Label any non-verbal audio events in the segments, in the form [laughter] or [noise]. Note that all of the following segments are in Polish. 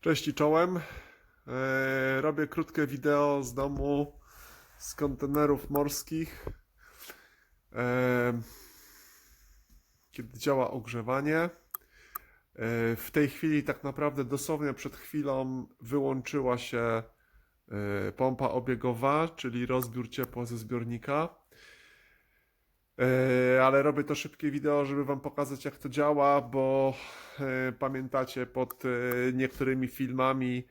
Cześć i czołem. E, Robię krótkie wideo z domu, z kontenerów morskich. E, Kiedy działa ogrzewanie. E, W tej chwili, tak naprawdę dosłownie przed chwilą, wyłączyła się pompa obiegowa, czyli rozbiór ciepła ze zbiornika. E, Ale robię to szybkie wideo, żeby Wam pokazać, jak to działa, bo e, pamiętacie, pod e, niektórymi filmami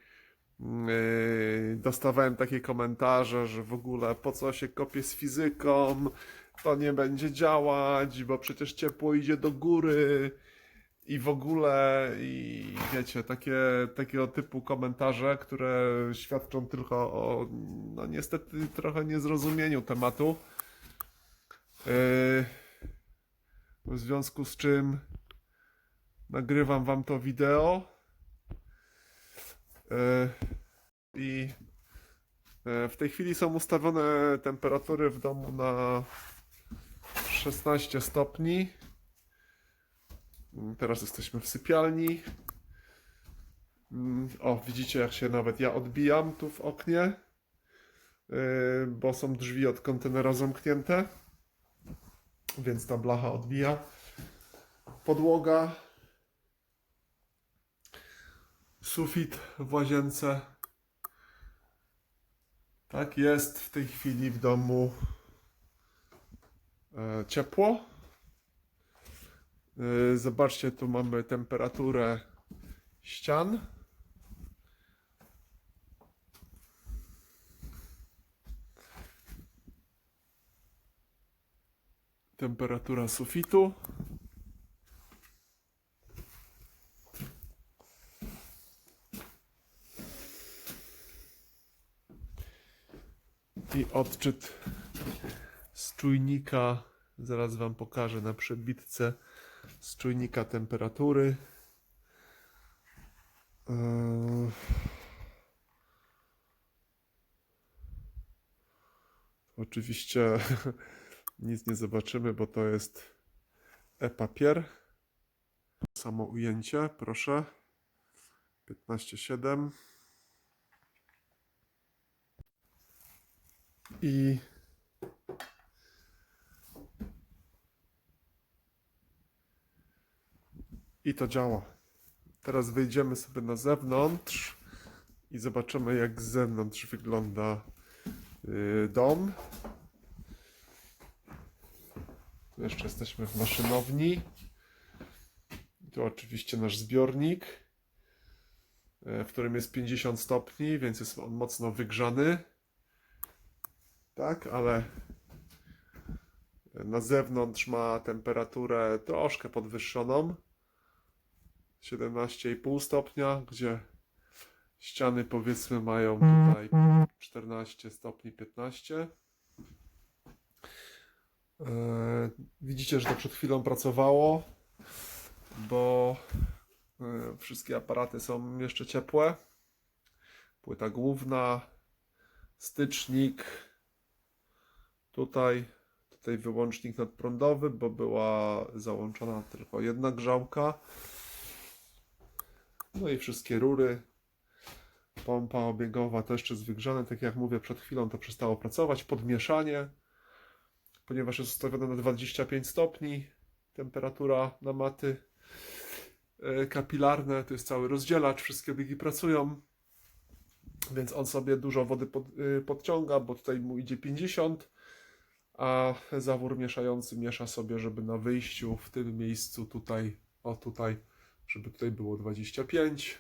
dostawałem takie komentarze, że w ogóle po co się kopie z fizyką, to nie będzie działać, bo przecież ciepło idzie do góry i w ogóle, i wiecie, takie, takiego typu komentarze, które świadczą tylko o, no niestety, trochę niezrozumieniu tematu. Yy, W związku z czym nagrywam wam to wideo. Yy, I yy, w tej chwili są ustawione temperatury w domu na 16 stopni. Yy, Teraz jesteśmy w sypialni. Yy, O, widzicie jak się nawet ja odbijam tu w oknie, bo są drzwi od kontenera zamknięte więc ta blacha odbija. Podłoga. Sufit w łazience. Tak jest w tej chwili w domu e, ciepło. E, zobaczcie, tu mamy temperaturę ścian. Temperatura sufitu. I odczyt z czujnika. Zaraz Wam pokażę na przebitce z czujnika temperatury. Eee, Oczywiście [laughs] nic nie zobaczymy, bo to jest e-papier. Samo ujęcie, proszę. 15,7. I i to działa. Teraz wyjdziemy sobie na zewnątrz i zobaczymy, jak z zewnątrz wygląda yy, dom. Jeszcze jesteśmy w maszynowni. Tu oczywiście nasz zbiornik, e, w którym jest 50 stopni, więc jest on mocno wygrzany. Tak, ale na zewnątrz ma temperaturę troszkę podwyższoną. 17,5 stopnia, gdzie ściany powiedzmy mają tutaj 14 stopni 15. E, Widzicie, że to przed chwilą pracowało, bo e, wszystkie aparaty są jeszcze ciepłe. Płyta główna, stycznik, tutaj, tutaj wyłącznik nadprądowy, bo była załączona tylko jedna grzałka. No i wszystkie rury. Pompa obiegowa jeszcze jest wygrzane, tak jak mówię, przed chwilą to przestało pracować. Podmieszanie ponieważ jest ustawione na 25 stopni, temperatura na maty e, kapilarne, to jest cały rozdzielacz, wszystkie biegi pracują, więc on sobie dużo wody pod, y, podciąga, bo tutaj mu idzie 50, a zawór mieszający miesza sobie, żeby na wyjściu w tym miejscu tutaj, o tutaj, żeby tutaj było 25.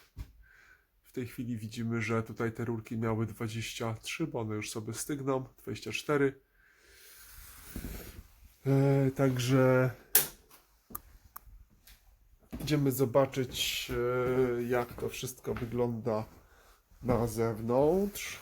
W tej chwili widzimy, że tutaj te rurki miały 23, bo one już sobie stygną, 24. E, także idziemy zobaczyć, e, jak to wszystko wygląda na zewnątrz.